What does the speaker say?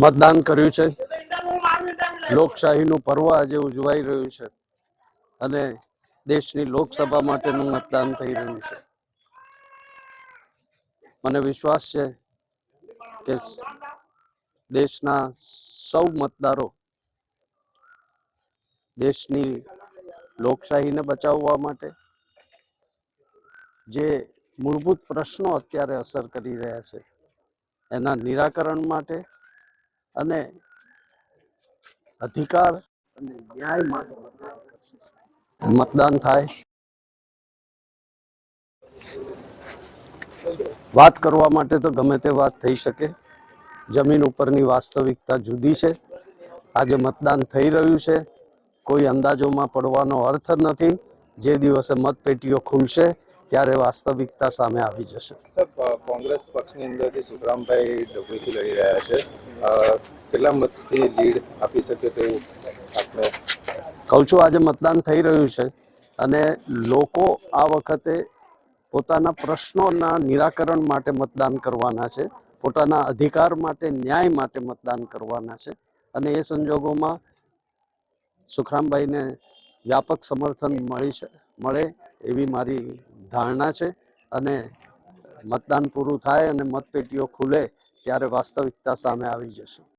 મતદાન કર્યું છે. લોકશાહીનું પર્વ આજે ઉજવાઈ રહ્યું છે અને દેશની લોકસભા માટેનું મતદાન થઈ રહ્યું છે. મને વિશ્વાસ છે કે દેશના સૌ મતદારો દેશની લોકશાહીને બચાવવા માટે જે મૂળભૂત પ્રશ્નો અત્યારે અસર કરી રહ્યા છે એના નિરાકરણ માટે અને અધિકાર અને ન્યાય માટે મતદાન થાય. વાત કરવા માટે તો ગમે તે વાત થઈ શકે. જમીન ઉપરની વાસ્તવિકતા જુદી છે. આજે મતદાન થઈ રહ્યું છે. કોઈ અંદાજોમાં પડવાનો અર્થ નથી. જે દિવસે મતપેટીઓ ખુલશે ત્યારે વાસ્તવિકતા સામે આવી જશે. કોંગ્રેસ પક્ષની અંદરથી સુખરામભાઈ ડભોઈથી લડી રહ્યા છે. કેટલા મતથી લીડ આપી શકે તેવું આપણે કહું છું આજે મતદાન થઈ રહ્યું છે અને લોકો આ વખતે પોતાના પ્રશ્નોના નિરાકરણ માટે મતદાન કરવાના છે પોતાના અધિકાર માટે ન્યાય માટે મતદાન કરવાના છે અને એ સંજોગોમાં સુખરામભાઈને વ્યાપક સમર્થન મળી મળે એવી મારી ધારણા છે અને મતદાન પૂરું થાય અને મતપેટીઓ ખુલે ત્યારે વાસ્તવિકતા સામે આવી જશે.